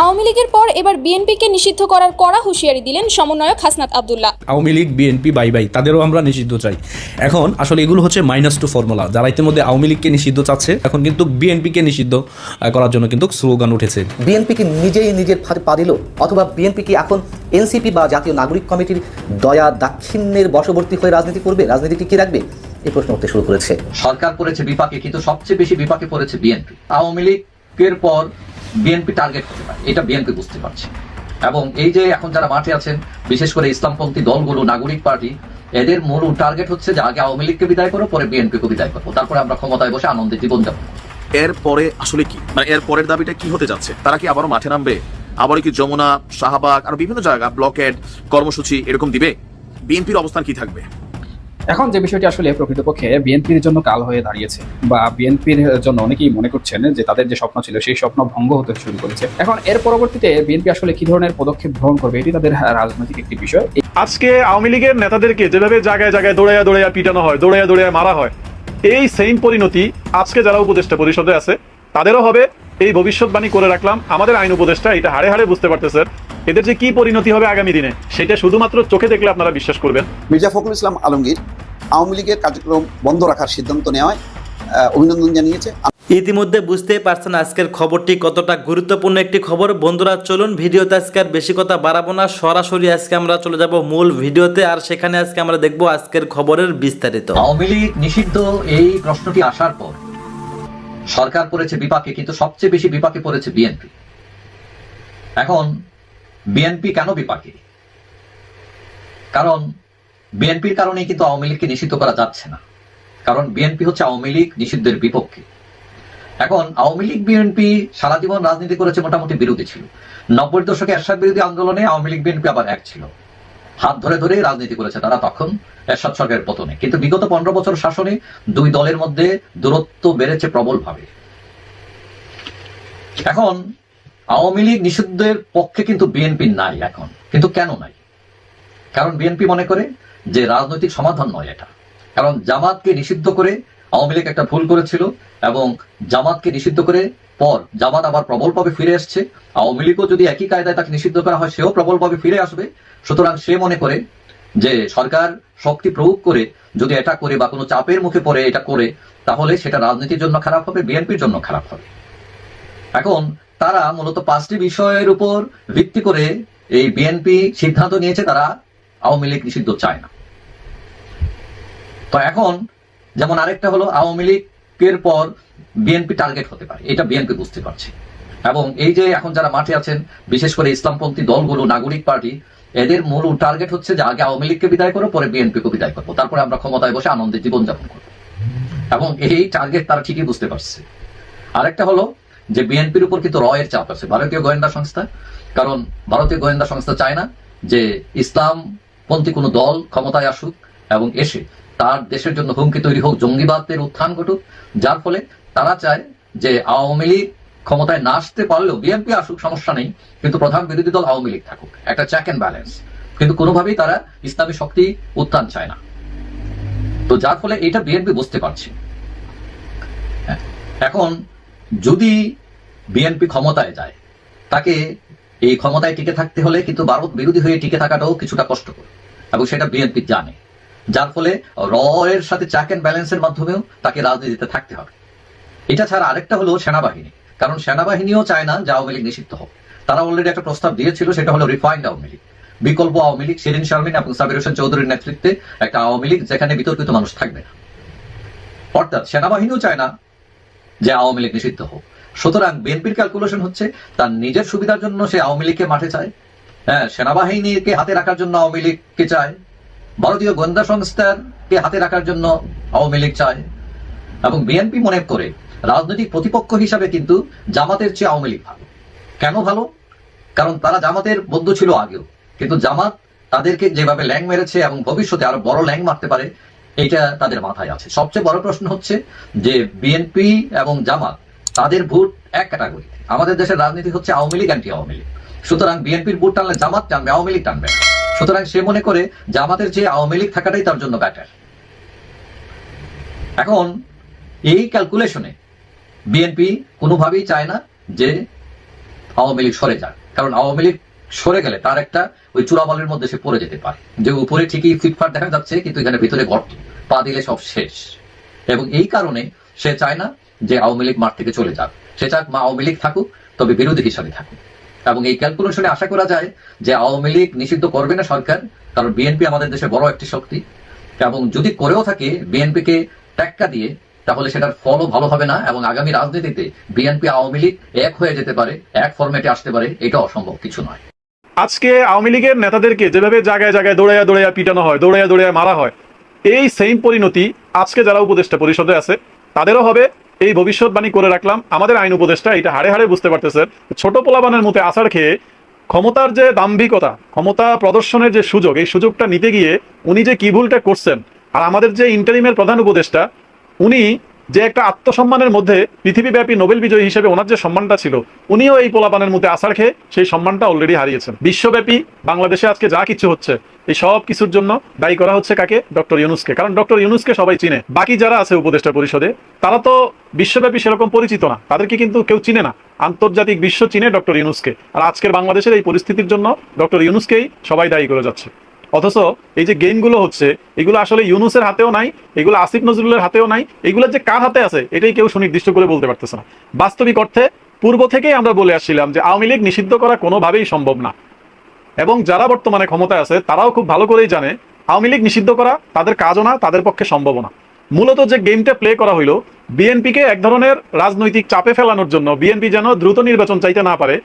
আওয়ামী লীগের পর এবার বিএনপিকে নিষিদ্ধ করার কড়া হুঁশিয়ারি দিলেন সমন্বয়ক Hasnat Abdullah. Awami League BNP bye bye তাদেরও আমরা নিষিদ্ধ চাই। এখন আসলে এগুলো হচ্ছে মাইনাস টু ফর্মুলা যারা ইতিমধ্যে আওয়ামী লীগকে নিষিদ্ধ চাচ্ছে এখন কিন্তু বিএনপিকে নিষিদ্ধ করার জন্য কিন্তু স্লোগান উঠেছে। বিএনপি কি নিজেই নিজের ফাঁদে পা দিল অথবা বিএনপি কি এখন এনসিপি বা জাতীয় নাগরিক কমিটির দয়া দাক্ষিণ্যের বশবর্তী হয়ে রাজনীতি করবে? রাজনীতি কি রাখবে? এই প্রশ্ন উঠতে শুরু করেছে। সরকার করেছে বিপাকে কিন্তু সবচেয়ে বেশি বিপাকে পড়েছে বিএনপি। আওয়ামী লীগের পর বিএনপি টার্গেট হতে পারে, এটা বিএনপি বুঝতে পারছে। এবং এই যে এখন যারা মাঠে আছেন, বিশেষ করে ইসলামপন্থী দলগুলো, নাগরিক পার্টি, এদের মূল টার্গেট হচ্ছে যে আগে আওয়ামী লীগকে বিদায় করো, পরে বিএনপিকে বিদায় করব তারপরে আমরা ক্ষমতায় বসে আনন্দে করব। এর পরে আসলে কি? মানে এর পরের দাবিটা কি হতে যাচ্ছে? তারা কি আবারও মাঠে নামবে? আবারও কি যমুনা, শাহবাগ, আর বিভিন্ন জায়গা, ব্লকেড, কর্মসূচি এরকম দিবে? বিএনপির অবস্থান কি থাকবে? এখন যে বিষয়টি আসলে প্রকৃতপক্ষে বিএনপির জন্য কাল হয়ে দাঁড়িয়েছে, বা বিএনপির জন্য অনেকেই মনে করছেন যে তাদের যে স্বপ্ন ছিল, সেই স্বপ্ন ভঙ্গ হতে শুরু করেছে। এখন এর পরবর্তীতে বিএনপি আসলে কি ধরনের পদক্ষেপ গ্রহণ করবে, এটি তাদের রাজনৈতিক একটি বিষয়। আজকে আওয়ামী লীগের নেতাদেরকে যেভাবে জায়গায় জায়গায় দৌড়াইয়া দৌড়াইয়া পিটানো হয়, দৌড়াইয়া দৌড়াইয়া মারা হয়, এই সেম পরিণতি আজকে যারা উপদেষ্টা পরিষদে আছে, তাদেরও হবে। এই ভবিষ্যৎবাণী করে রাখলাম। আমাদের আইন উপদেষ্টা এটা হাড়ে হাড়ে বুঝতে পারতেছেন। এদের যে কি পরিণতি হবে আগামী দিনে সেটা শুধুমাত্র চোখে দেখলে আপনারা বিশ্বাস করবেন। মির্জা ফখরুল ইসলাম আলমগীর আওয়ামী লীগের কার্যক্রম বন্ধ রাখার সিদ্ধান্ত নেওয়ায় অভিনন্দন জানিয়েছে। ইতিমধ্যে বুঝতেই পারছেন আজকের খবরটি কতটা গুরুত্বপূর্ণ একটি খবর। বন্ধুরা চলুন ভিডিওতে আজকে আর বেশি কথা বাড়াবো না সরাসরি আজকে আমরা চলে যাব মূল ভিডিওতে আর সেখানে আজকে আমরা দেখব আজকের খবরের বিস্তারিত। আওয়ামী লীগ নিষিদ্ধ এই প্রশ্নটি আসার পর সরকার করেছে বিপাকে কিন্তু সবচেয়ে বেশি বিপাকে পড়েছে বিএনপি। এখন বিএনপি কেন বিপাকে? কারণ বিএনপির কারণে কিন্তু আওয়ামী লীগকে নিষিদ্ধ করা যাচ্ছে না। কারণ বিএনপি হচ্ছে আওয়ামী লীগ নিষিদ্ধের বিপক্ষে। এখন আওয়ামী লীগ বিএনপি সারা জীবন রাজনীতি করেছে মোটামুটি বিরোধী ছিল। নব্বই দশকে এরশাদ বিরোধী আন্দোলনে আওয়ামী লীগ বিএনপি আবার এক ছিল। হাত ধরে ধরে রাজনীতি করেছে তারা তখন এরশাদ সরকারের পতনে। কিন্তু বিগত পনেরো বছর শাসনে দুই দলের মধ্যে দূরত্ব বেড়েছে প্রবলভাবে। এখন আওয়ামী লীগ নিষিদ্ধের পক্ষে কিন্তু বিএনপি নাই এখন। কিন্তু কেন নাই? কারণ বিএনপি মনে করে যে রাজনৈতিক সমাধান নয় এটা। কারণ জামাতকে নিষিদ্ধ করে আওয়ামী লীগ একটা ভুল করেছিল এবং জামাতকে নিষিদ্ধ করে পর জামাত আবার প্রবলভাবে ফিরে আসছে আওয়ামী লীগও যদি একই কায়দায় তাকে নিষিদ্ধ করা হয়, সেও প্রবলভাবে ফিরে আসবে। সুতরাং সে মনে করে যে সরকার শক্তি প্রয়োগ করে যদি এটা করে বা কোনো চাপের মুখে পড়ে এটা করে, তাহলে সেটা রাজনীতির জন্য খারাপ হবে বিএনপির জন্য খারাপ হবে। এখন তারা মূলত পাঁচটি বিষয়ের উপর ভিত্তি করে এই বিএনপি সিদ্ধান্ত নিয়েছে, তারা আওয়ামী লীগ নিষিদ্ধ চায় না। তো এখন যেমন আরেকটা হলো, আওয়ামী লীগের পর বিএনপি টার্গেট হতে পারে, এটা বিএনপি বুঝতে পারছে। এবং এই যে এখন যারা মাঠে আছেন, বিশেষ করে ইসলামপন্থী দলগুলো, নাগরিক পার্টি, এদের মূল টার্গেট হচ্ছে যে আগে আওয়ামী লীগকে বিদায় করো, পরে বিএনপিকে বিদায় করব। তারপরে আমরা ক্ষমতায় বসে আনন্দে জীবনযাপন করব। এবং এই টার্গেট তারা ঠিকই বুঝতে পারছে। আরেকটা হলো যে বিএনপির উপর কিন্তু রয়ের চাপ আছে। ভারতীয় গোয়েন্দা সংস্থা। কারণ ভারতীয় গোয়েন্দা সংস্থা চায় না যে ইসলাম পন্থী কোনো দল ক্ষমতায় আসুক এবং এসে তার দেশের জন্য হুমকি তৈরি হোক জঙ্গিবাদের উত্থান ঘটুক। যার ফলে তারা চায় যে আওয়ামী লীগ ক্ষমতায় না আসতে পারলেও বিএনপি আসুক সমস্যা নেই। কিন্তু প্রধান বিরোধী দল আওয়ামী লীগ থাকুক। একটা চেক অ্যান্ড ব্যালেন্স কিন্তু কোনোভাবেই তারা ইসলামী শক্তি উত্থান চায় না। তো যার ফলে এটা বিএনপি বুঝতে পারছে। হ্যাঁ, এখন যদি বিএনপি ক্ষমতায় যায়, তাকে এই ক্ষমতায় টিকে থাকতে হলে কিন্তু ভারত বিরোধী হয়ে টিকে থাকাটাও কিছুটা কষ্টকর। এবং সেটা বিএনপি জানে। যার ফলে র এর সাথে চাক অ্যান্ড ব্যালেন্সের মাধ্যমেও তাকে রাজনীতিতে থাকতে হবে। এটা ছাড়া আরেকটা হলো সেনাবাহিনী। কারণ সেনাবাহিনীও চায় না যে আওয়ামী লীগ নিষিদ্ধ হোক। তারা অলরেডি একটা প্রস্তাব দিয়েছিল, সেটা হলো রিফাইন্ড আওয়ামী লীগ। বিকল্প আওয়ামী লীগ, শিরিন শারমিন এবং সাবির হোসেন চৌধুরীর নেতৃত্বে একটা আওয়ামী লীগ যেখানে বিতর্কিত মানুষ থাকবে না। অর্থাৎ সেনাবাহিনীও চায় না যে আওয়ামী লীগ নিষিদ্ধ হোক। সুতরাং বিএনপির ক্যালকুলেশন হচ্ছে, তার নিজের সুবিধার জন্য সে আওয়ামী লীগকে মাঠে চায়। হ্যাঁ সেনাবাহিনীকে হাতে রাখার জন্য আওয়ামী লীগকে চায়। ভারতীয় গোয়েন্দা সংস্থাকে হাতে রাখার জন্য আওয়ামী লীগ চায়। এবং বিএনপি মনে করে, রাজনৈতিক প্রতিপক্ষ হিসাবে কিন্তু জামাতের চেয়ে আওয়ামী লীগ ভালো। কেন ভালো? কারণ তারা জামাতের বন্ধু ছিল আগেও। কিন্তু জামাত তাদেরকে যেভাবে ল্যাং মেরেছে এবং ভবিষ্যতে আরও বড় ল্যাং মারতে পারে এটা তাদের মাথায় আছে। সবচেয়ে বড় প্রশ্ন হচ্ছে যে বিএনপি এবং জামাত, তাদের ভোট এক ক্যাটাগরি আমাদের দেশের রাজনীতি হচ্ছে Awami League anti Awami League. সুতরাং বিএনপির ভোট টানলে জামাত টানবে, আওয়ামী লীগ টানবে। সুতরাং সে মনে করে জামাতের চেয়ে আওয়ামী লীগ থাকাটাই তার জন্য ব্যাটার এখন এই ক্যালকুলেশনে বিএনপি কোনোভাবেই চায় না যে আওয়ামী লীগ সরে যাক। কারণ আওয়ামী লীগ সরে গেলে তার একটা ওই চূড়াবলের মধ্যে সে পড়ে যেতে পারে। যে উপরে ঠিকই ফিটফাট দেখা যাচ্ছে, কিন্তু এখানে ভিতরে গর্ত। পা দিলে সব শেষ। এবং এই কারণে সে চায় না যে আওয়ামী লীগ মাঠ থেকে চলে যাক। সে চাক মা আওয়ামী লীগ থাকুক, তবে বিরোধী হিসাবে থাকুক। এবং এই ক্যালকুলেশনে আশা করা যায় যে আওয়ামী লীগ নিষিদ্ধ করবে না সরকার, কারণ বিএনপি আমাদের দেশে বড় একটি শক্তি। এবং যদি করেও থাকে বিএনপিকে টেক্কা দিয়ে, তাহলে সেটার ফলও ভালো হবে না এবং আগামী রাজনীতিতে বিএনপি আওয়ামী লীগ এক হয়ে যেতে পারে, এক ফরম্যাটে আসতে পারে, এটা অসম্ভব কিছু নয়। আজকে আওয়ামী লীগের নেতাদেরকে যেভাবে জায়গায় জায়গায় দৌড়াইয়া দৌড়াইয়া পিটানো হয়, দৌড়াইয়া দৌড়াইয়া মারা হয় এই সেম পরিণতি আজকে যারা উপদেষ্টা পরিষদে আছে, তাদেরও হবে। এই ভবিষ্যৎবাণী করে রাখলাম। আমাদের আইন উপদেষ্টা এটা হাড়ে হাড়ে বুঝতে পারতেছেন। ছোট পোলাবানের মতো আসার খেয়ে ক্ষমতার যে দাম্ভিকতা, ক্ষমতা প্রদর্শনের যে সুযোগ, এই সুযোগটা নিতে গিয়ে উনি যে কি ভুলটা করছেন, আর আমাদের যে ইন্টারিমের প্রধান উপদেষ্টা, উনি যে একটা আত্মসম্মানের মধ্যে পৃথিবীব্যাপী নোবেল বিজয়ী হিসেবে ওনার যে সম্মানটা ছিল, উনিও এই পোলাপানের মধ্যে আসার খেয়ে সেই সম্মানটা অলরেডি হারিয়েছেন। বিশ্বব্যাপী বাংলাদেশে আজকে যা কিছু হচ্ছে, এই সব কিছুর জন্য দায়ী করা হচ্ছে কাকে? ডক্টর ইউনুসকে। কারণ ডক্টর ইউনুসকে সবাই চিনে। বাকি যারা আছে উপদেষ্টা পরিষদে, তারা তো বিশ্বব্যাপী সেরকম পরিচিত না। তাদেরকে কিন্তু কেউ চিনে না। আন্তর্জাতিক বিশ্ব চিনে ডক্টর ইউনুসকে। আর আজকের বাংলাদেশের এই পরিস্থিতির জন্য ডক্টর ইউনুসকেই সবাই দায়ী করে যাচ্ছে। অথচ এই যে গেমগুলো হচ্ছে, এগুলো আসলে ইউনুসের হাতেও নাই, এগুলো আসিফ নজরুলের হাতেও নাই, এগুলো যে কার হাতে আছে, এটাই কেউ সুনির্দিষ্ট করে বলতে পারতেছে না। বাস্তবিক অর্থে পূর্ব থেকেই আমরা বলে আসছিলাম যে আওয়ামী লীগ নিষিদ্ধ করা কোনোভাবেই সম্ভব না। এবং যারা বর্তমানে ক্ষমতায় আছে, তারাও খুব ভালো করেই জানে, আওয়ামী লীগ নিষিদ্ধ করা তাদের কাজও না, তাদের পক্ষে সম্ভব না। মূলত যে গেমটা প্লে করা হইল বিএনপিকে এক ধরনের রাজনৈতিক চাপে ফেলানোর জন্য বিএনপি যেন দ্রুত নির্বাচন চাইতে না পারে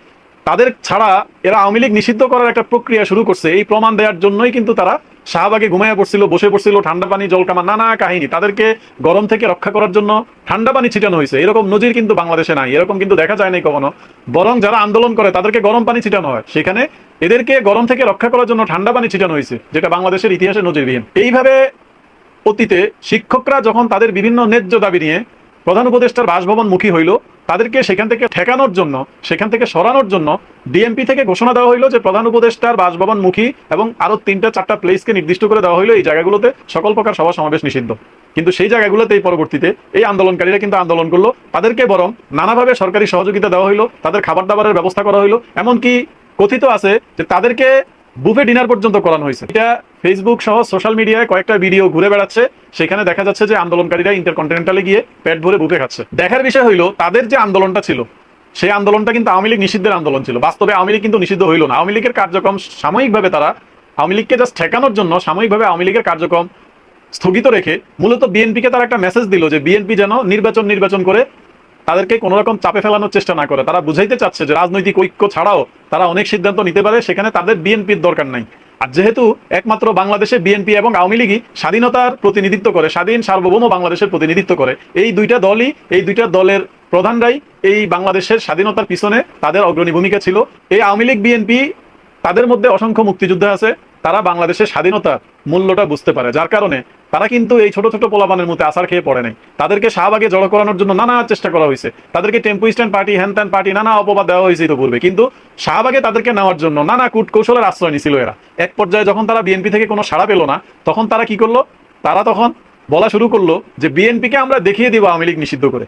তাদের ছাড়া এরা আওয়ামী লীগ নিষিদ্ধ করার একটা প্রক্রিয়া শুরু করছে। এই প্রমাণ দেওয়ার জন্যই কিন্তু তারা শাহবাগে ঘুমাইয়া পড়ছিল, বসে পড়ছিল, ঠান্ডা পানি, জল জলকামা নানা কাহিনী। তাদেরকে গরম থেকে রক্ষা করার জন্য ঠান্ডা পানি ছিটানো হয়েছে। এরকম নজির কিন্তু বাংলাদেশে নাই, এরকম কিন্তু দেখা যায় নাই কখনো। বরং যারা আন্দোলন করে, তাদেরকে গরম পানি ছিটানো হয়। সেখানে এদেরকে গরম থেকে রক্ষা করার জন্য ঠান্ডা পানি ছিটানো হয়েছে, যেটা বাংলাদেশের ইতিহাসে নজিরবিহীন। এইভাবে অতীতে শিক্ষকরা যখন তাদের বিভিন্ন ন্যায্য দাবি নিয়ে প্রধান উপদেষ্টার বাসভবন মুখী হইল তাদেরকে সেখান থেকে ঠেকানোর জন্য, সেখান থেকে সরানোর জন্য ডিএমপি থেকে ঘোষণা দেওয়া হইল যে প্রধান উপদেষ্টার বাসভবন মুখী এবং আরও তিনটা চারটা প্লেসকে নির্দিষ্ট করে দেওয়া হইল এই জায়গাগুলোতে। সকল প্রকার সভা সমাবেশ নিষিদ্ধ। কিন্তু সেই জায়গাগুলোতে এই পরবর্তীতে এই আন্দোলনকারীরা কিন্তু আন্দোলন করল। তাদেরকে বরং নানাভাবে সরকারি সহযোগিতা দেওয়া হইল, তাদের খাবার দাবারের ব্যবস্থা করা হইল। এমনকি কথিত আছে যে তাদেরকে বুফে ডিনার পর্যন্ত করানো হয়েছে। এটা ফেসবুক সহ সোশ্যাল মিডিয়ায় কয়েকটা ভিডিও ঘুরে বেড়াচ্ছে। সেখানে দেখা যাচ্ছে যে আন্দোলনকারীরা ইন্টারকন্টিনেন্টালে গিয়ে পেট ভরে বুফে খাচ্ছে। দেখার বিষয় হইল, তাদের যে আন্দোলনটা ছিল, সেই আন্দোলনটা কিন্তু আওয়ামী লীগ নিষিদ্ধের আন্দোলন ছিল। বাস্তবে আওয়ামী লীগ কিন্তু নিষিদ্ধ হইল না। আওয়ামী লীগের কার্যক্রম সাময়িকভাবে তারা আওয়ামী লীগকে জাস্ট ঠেকানোর জন্য সাময়িকভাবে আওয়ামী লীগের কার্যক্রম স্থগিত রেখে মূলত বিএনপিকে তারা একটা মেসেজ দিল যে বিএনপি যেন নির্বাচন নির্বাচন করে তাদেরকে কোনো রকম চাপে ফেলানোর চেষ্টা না করে। তারা বুঝাইতে চাচ্ছে যে রাজনৈতিক ঐক্য ছাড়াও তারা অনেক সিদ্ধান্ত নিতে পারে, সেখানে তাদের বিএনপির দরকার নাই। আর যেহেতু একমাত্র বাংলাদেশে বিএনপি এবং আওয়ামী লীগই স্বাধীনতার প্রতিনিধিত্ব করে, স্বাধীন সার্বভৌম বাংলাদেশের প্রতিনিধিত্ব করে, এই দুইটা দলই, এই দুইটা দলের প্রধানরাই এই বাংলাদেশের স্বাধীনতার পিছনে তাদের অগ্রণী ভূমিকা ছিল। এই আওয়ামী লীগ, বিএনপি, তাদের মধ্যে অসংখ্য মুক্তিযুদ্ধ আছে। তারা বাংলাদেশের স্বাধীনতার মূল্যটা বুঝতে পারে, যার কারণে তারা কিন্তু এই ছোট ছোট পোলাপানের মধ্যে আসার খেয়ে পড়ে নাই। তাদেরকে শাহবাগে জড়ো করানোর জন্য নানা চেষ্টা করা হয়েছে। তাদেরকে টেম্পো স্ট্যান্ড পার্টি, হ্যান ত্যান পার্টি, নানা অপবাদ দেওয়া হয়েছে তো পূর্বে কিন্তু শাহবাগে তাদেরকে নেওয়ার জন্য নানা কূট কৌশলের আশ্রয় নিছিল এরা। এক পর্যায়ে যখন তারা বিএনপি থেকে কোনো সাড়া পেল না, তখন তারা কি করল? তারা তখন বলা শুরু করল যে, বিএনপিকে আমরা দেখিয়ে দিব আওয়ামী লীগ নিষিদ্ধ করে।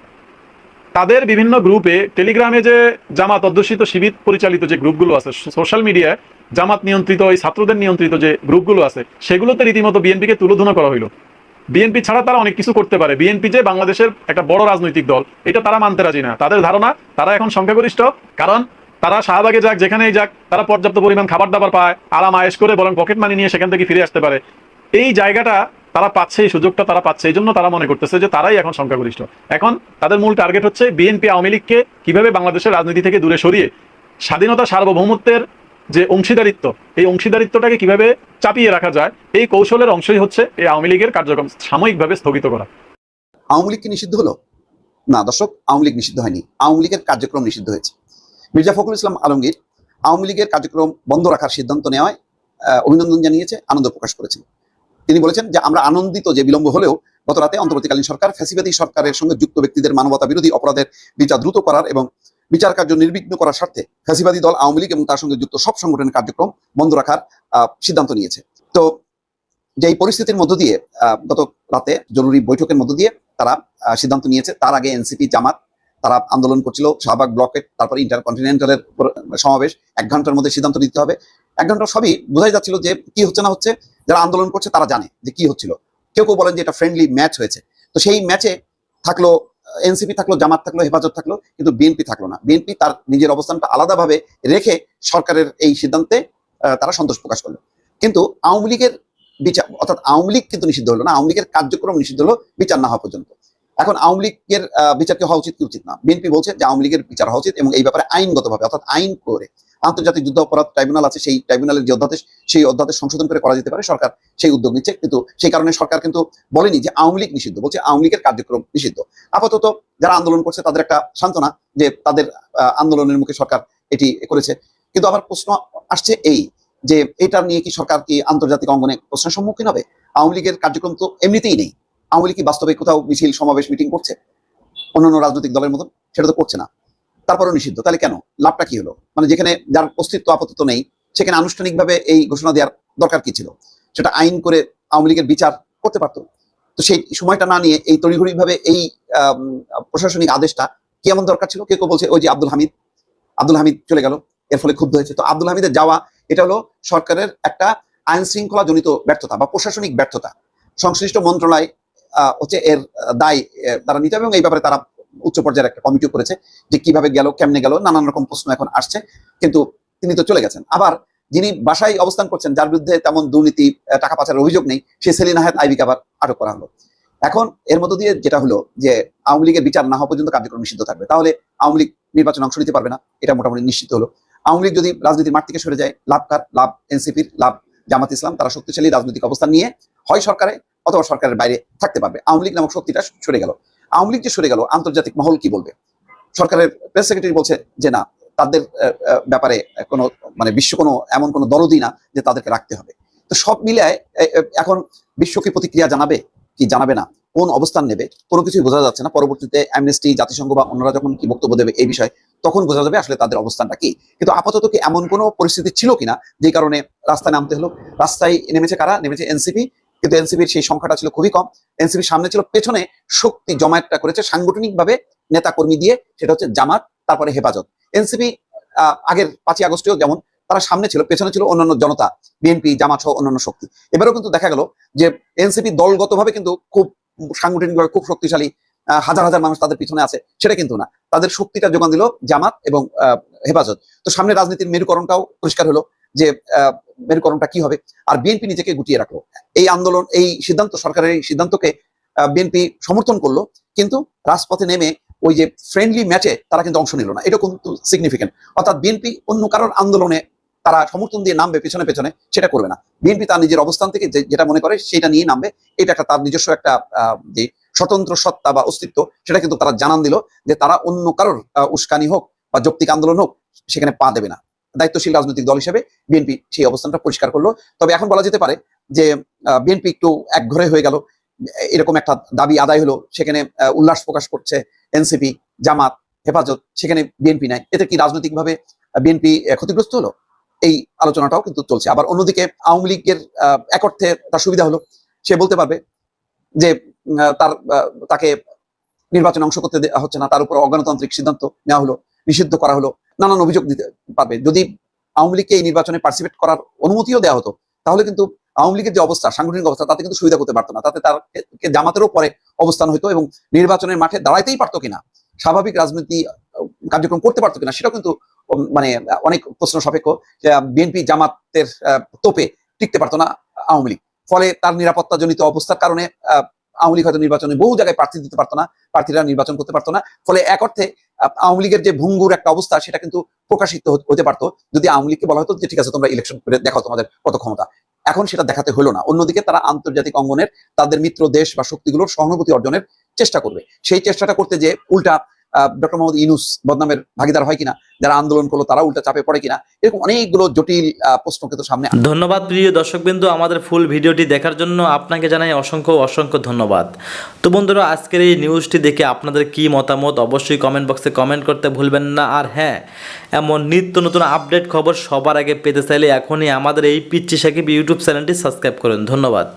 তাদের বিভিন্ন গ্রুপে, টেলিগ্রামে যে জামাত অধ্যুষিত শিবির পরিচালিত যে গ্রুপগুলো আছে সোশ্যাল মিডিয়ায় জামাত নিয়ন্ত্রিত, এই ছাত্রদের নিয়ন্ত্রিত যে গ্রুপগুলো আছে, সেগুলোতে রীতিমতো বিএনপিকে তুলোধনা করা হইল। বিএনপি ছাড়া তারা অনেক কিছু করতে পারে। বিএনপি যে বাংলাদেশের একটা বড় রাজনৈতিক দল, এটা তারা মানতে রাজি না। তাদের ধারণা, তারা এখন সংখ্যাগরিষ্ঠ, কারণ তারা শাহবাগে যাক, যেখানেই যাক, তারা পর্যাপ্ত পরিমাণ খাবার দাবার পায়, আরাম আয়েস করে বরং পকেট মানি নিয়ে সেখান থেকে ফিরে আসতে পারে। এই জায়গাটা তারা পাচ্ছে, এই সুযোগটা তারা পাচ্ছে, এই জন্য তারা মনে করতেছে যে তারাই এখন সংখ্যাগরিষ্ঠ। এখন তাদের মূল টার্গেট হচ্ছে বিএনপি আওয়ামী লীগকে কীভাবে বাংলাদেশের রাজনীতি থেকে দূরে সরিয়ে স্বাধীনতা সার্বভৌমত্বের যে অংশীদারিত্ব, এই অংশীদারিত্বটাকে কীভাবে চাপিয়ে রাখা যায়, এই কৌশলের অংশই হচ্ছে এই আওয়ামী লীগের কার্যক্রম সাময়িকভাবে স্থগিত করা। আওয়ামী লীগ কি নিষিদ্ধ হলো? না দর্শক, আওয়ামী লীগ নিষিদ্ধ হয়নি। আওয়ামী লীগের কার্যক্রম নিষিদ্ধ হয়েছে। মির্জা ফখরুল ইসলাম আলমগীর আওয়ামী লীগের কার্যক্রম বন্ধ রাখার সিদ্ধান্ত নেওয়ায় অভিনন্দন জানিয়েছে, আনন্দ প্রকাশ করেছেন। তিনি বলেছেন যে, আমরা আনন্দিত যে বিলম্ব হলেও গত রাতে অন্তর্বর্তীকালীন সরকার ফ্যাসিবাদী সরকারের সঙ্গে যুক্ত ব্যক্তিদের মানবতা বিরোধী অপরাধের বিচার দ্রুত করার এবং বিচার কার্য নির্বিঘ্ন করার স্বার্থে ফ্যাসিবাদী দল, আওয়ামী লীগ এবং তার সঙ্গে যুক্ত সব সংগঠনের কার্যক্রম বন্ধ রাখার সিদ্ধান্ত নিয়েছে। তো যে এই পরিস্থিতির মধ্য দিয়ে গত রাতে জরুরি বৈঠকের মধ্য দিয়ে তারা সিদ্ধান্ত নিয়েছে। তার আগে এনসিপি, জামাত তারা আন্দোলন করছিল শাহবাগ ব্লকেট তারপর ইন্টারকন্টিনেন্টালের সমাবেশ। এক ঘণ্টার মধ্যে সিদ্ধান্ত নিতে হবে। এক ঘণ্টা সবই বোঝাই যাচ্ছিল যে কি হচ্ছে না হচ্ছে, যারা আন্দোলন করছে তারা জানে যে কি হচ্ছিল। কেউ কেউ বলেন যে এটা ফ্রেন্ডলি ম্যাচ হয়েছে। তো সেই ম্যাচে থাকল এনসিপি থাকল, জামাত থাকল, হেফাজত থাকল, কিন্তু বিএনপি থাকল না। বিএনপি তার নিজের অবস্থানটা আলাদাভাবে রেখে সরকারের এই সিদ্ধান্তে তারা সন্তোষ প্রকাশ করল। কিন্তু আওয়ামী লীগের বিচার, অর্থাৎ আওয়ামী লীগ কিন্তু নিষিদ্ধ হলো না, আওয়ামী লীগের কার্যক্রম নিষিদ্ধ হলো, বিচার না হওয়া পর্যন্ত। এখন আওয়ামী লীগের আহ, বিচার কি হওয়া উচিত? কি উচিত না? বিএনপি বলছে যে আওয়ামী লীগের বিচার হওয়া উচিত এবং এই ব্যাপারে আইনগতভাবে অর্থাৎ আইন করে আন্তর্জাতিক যুদ্ধ অপরাধ ট্রাইব্যুনাল আছে সেই ট্রাইব্যুনালের যে অধ্যাদেশ সেই অধ্যাদেশ সংশোধন করে করা যেতে পারে সরকার সেই উদ্যোগ নিচ্ছে। কিন্তু সেই কারণে সরকার কিন্তু বলেনি যে আওয়ামী লীগ নিষিদ্ধ বলছে আওয়ামী লীগের কার্যক্রম নিষিদ্ধ। আপাতত যারা আন্দোলন করছে তাদের একটা সান্ত্বনা যে তাদের আন্দোলনের মুখে সরকার এটি করেছে। কিন্তু আবার প্রশ্ন আসছে এই যে এটা নিয়ে কি সরকার কি আন্তর্জাতিক অঙ্গনে প্রশ্নের সম্মুখীন হবে? আওয়ামী লীগের কার্যক্রম তো এমনিতেই নেই। আওয়ামী লীগ কি বাস্তবে কোথাও মিছিল, সমাবেশ মিটিং করছে? অন্যান্য রাজনৈতিক দলের মতন? সেটা তো করছে না। তারপরও নিষিদ্ধ। তাহলে কেন? লাভটা কি হলো? মানে যেখানে যার অস্তিত্ব আপাতত নেই, সেখানে আনুষ্ঠানিকভাবে এই ঘোষণা দেওয়ার দরকার কি ছিল? সেটা আইন করে আওয়ামী লীগের বিচার করতে পারতো? তো সেই সময়টা না নিয়ে এই তড়িঘড়ি ভাবে এই প্রশাসনিক আদেশটা কি এমন দরকার ছিল? কেউ কেউ বলছে, ওই যে আব্দুল হামিদ? আব্দুল হামিদ চলে গেল। এর ফলে ক্ষুব্ধ হয়েছে। তো আব্দুল হামিদের যাওয়া, এটা হলো সরকারের একটা আইন শৃঙ্খলা জনিত ব্যর্থতা বা প্রশাসনিক ব্যর্থতা। সংশ্লিষ্ট মন্ত্রণালয় হচ্ছে এর দায় তারা নিতে হবে এবং এই ব্যাপারে তারা উচ্চ পর্যায়ের একটা কমিটিও করেছে যে কীভাবে গেল, কেমনে গেল, নানান রকম প্রশ্ন এখন আসছে, কিন্তু তিনি তো চলে গেছেন। আবার যিনি বাসায় অবস্থান করছেন, যার বিরুদ্ধে তেমন দুর্নীতি টাকা পাচারের অভিযোগ নেই, সে সেলিনা হায়াত আইবিকে আবার আটক করা হলো। এখন এর মধ্য দিয়ে যেটা হলো যে আওয়ামী লীগের বিচার না হওয়া পর্যন্ত কার্যক্রম নিষিদ্ধ থাকবে। তাহলে আওয়ামী লীগ নির্বাচনে অংশ নিতে পারবে না, এটা মোটামুটি নিশ্চিত হলো। আওয়ামী লীগ যদি রাজনীতির মাঠ থেকে সরে যায়, লাভ কার? লাভ এনসিপির, লাভ জামাত ইসলাম, তারা শক্তিশালী রাজনৈতিক অবস্থান নিয়ে হয় সরকারে অথবা সরকারের বাইরে থাকতে পারবে। আওয়ামী লীগ নামক শক্তিটা সরে গেল। আওয়ামী লীগ যে সরে গেল, আন্তর্জাতিক মহল কি বলবে? সরকারের প্রেস সেক্রেটারি বলছে যে, না, তাদের ব্যাপারে কোনো মানে বিশ্ব কোনো, এমন কোনো দরদই না যে তাদেরকে রাখতে হবে। তো সব মিলায় এখন বিশ্ব কি প্রতিক্রিয়া জানাবে? কি জানাবে না? কোন অবস্থান নেবে? কোনো কিছুই বোঝা যাচ্ছে না। পরবর্তীতে অ্যামনেস্টি জাতিসংঘ বা অন্যরা যখন কি বক্তব্য দেবে এই বিষয়ে, তখন বোঝা যাবে আসলে তাদের অবস্থানটা কি। কিন্তু আপাতত কি এমন কোনো পরিস্থিতি ছিল কিনা? যে কারণে রাস্তায় নামতে হলো। রাস্তায় নেমেছে কারা? নেমেছে এনসিপি কিন্তু এনসিপির সেই সংখ্যাটা ছিল খুবই কম। এনসিপির সামনে ছিল, পেছনে শক্তি জমায়েতটা করেছে সাংগঠনিকভাবে নেতা কর্মী দিয়ে, সেটা হচ্ছে জামাত, তারপরে হেফাজত। এনসিপি আগের পাঁচই আগস্টেও যেমন, তারা সামনে ছিল, পেছনে ছিল অন্যান্য জনতা, বিএনপি, জামাত সহ অন্যান্য শক্তি। এবারেও কিন্তু দেখা গেল যে এনসিপি দলগতভাবে কিন্তু খুব সাংগঠনিকভাবে খুব শক্তিশালী হাজার হাজার মানুষ তাদের পিছনে আছে, সেটা কিন্তু না। তাদের শক্তিটা যোগান দিল জামাত এবং হেফাজত। তো সামনে রাজনীতির মেরুকরণটাও পরিষ্কার হলো। যে মেরুকরণটা কি হবে? আর বিএনপি নিজেকে গুটিয়ে রাখল। এই আন্দোলন, এই সিদ্ধান্ত, সরকারের এই সিদ্ধান্তকে বিএনপি সমর্থন করল, কিন্তু রাজপথে নেমে ওই যে ফ্রেন্ডলি ম্যাচে তারা কিন্তু অংশ নিল না। এটা কিন্তু সিগনিফিকেন্ট অর্থাৎ বিএনপি অন্য কারোর আন্দোলনে তারা সমর্থন দিয়ে নামবে পেছনে পেছনে, সেটা করবে না। বিএনপি তার নিজের অবস্থান থেকে যেটা মনে করে সেটা নিয়ে নামবে। এটা একটা তার নিজস্ব একটা যে স্বতন্ত্র সত্তা বা অস্তিত্ব, সেটা কিন্তু তারা জানান দিল যে তারা অন্য কারোর উস্কানি হোক বা যৌক্তিক আন্দোলন হোক, সেখানে পা দেবে না। দায়িত্বশীল রাজনৈতিক দল হিসেবে বিএনপি সেই অবস্থানটা পরিষ্কার করল। তবে এখন বলা যেতে পারে যে বিএনপি একটু একঘরে হয়ে গেল। এরকম একটা দাবি আদায় হলো। সেখানে উল্লাস প্রকাশ করছে এনসিপি, জামাত, হেফাজত। সেখানে বিএনপি নাই। এতে কি রাজনৈতিকভাবে বিএনপি ক্ষতিগ্রস্ত হলো? এই আলোচনাটাও কিন্তু চলছে। আবার অন্যদিকে আওয়ামী লীগের এক অর্থে তার সুবিধা হলো। সে বলতে পারবে যে তার তাকে নির্বাচনে অংশ করতে হচ্ছে না। তার উপর অগণতান্ত্রিক সিদ্ধান্ত নেওয়া হলো, নিষিদ্ধ করা হলো। নানান অভিযোগ দিতে পারবে। যদি আওয়ামী লীগকে এই নির্বাচনে পার্টিসিপেট করার অনুমতিও দেওয়া হতো, তাহলে কিন্তু আওয়ামী লীগের যে অবস্থা, সাংগঠনিক অবস্থা, তাতে কিন্তু সুবিধা করতে পারতো না। তাতে তার জামাতেরও পরে অবস্থান হতো এবং নির্বাচনের মাঠে দাঁড়াইতেই পারতো কিনা, স্বাভাবিক রাজনীতি কার্যক্রম করতে পারতো কিনা, সেটাও কিন্তু মানে অনেক প্রশ্ন সাপেক্ষ বিএনপি জামাতের তোপে টিকতে পারতো না আওয়ামী লীগ। ফলে তার নিরাপত্তাজনিত অবস্থার কারণে আওয়ামী লীগ হয়তো নির্বাচনে বহু জায়গায় প্রার্থী দিতে পারতো না, প্রার্থীরা নির্বাচন করতে পারতো না। ফলে এক অর্থে আওয়ামী লীগের যে ভঙ্গুর একটা অবস্থা, সেটা কিন্তু প্রকাশিত হতে- পারতো। যদি আওয়ামী লীগকে বলা হতো যে, ঠিক আছে, তোমরা ইলেকশন করে দেখাও তোমাদের কত ক্ষমতা। এখন সেটা দেখাতে হলো না। অন্যদিকে তারা আন্তর্জাতিক অঙ্গনের, তাদের মিত্র দেশ বা শক্তিগুলোর সহানুভূতি অর্জনের চেষ্টা করবে। সেই চেষ্টাটা করতে যে উল্টা ডক্টর মোহাম্মদ ইনুস বদনামের ভাগিদার হয় কিনা, যারা আন্দোলন করল তারা উল্টা চাপে পড়ে কিনা, এরকম অনেকগুলো জটিল প্রশ্ন কিন্তু সামনে ধন্যবাদ প্রিয় দর্শকবিন্দু আমাদের ফুল ভিডিওটি দেখার জন্য। আপনাকে জানাই অসংখ্য অসংখ্য ধন্যবাদ। তো বন্ধুরা, আজকের এই নিউজটি দেখে আপনাদের কি মতামত, অবশ্যই কমেন্ট বক্সে কমেন্ট করতে ভুলবেন না। আর হ্যাঁ এমন নিত্য নতুন আপডেট খবর সবার আগে পেতে চাইলে এখনই আমাদের এই পিচ্ছি সাকিব ইউটিউব চ্যানেলটি সাবস্ক্রাইব করুন। ধন্যবাদ।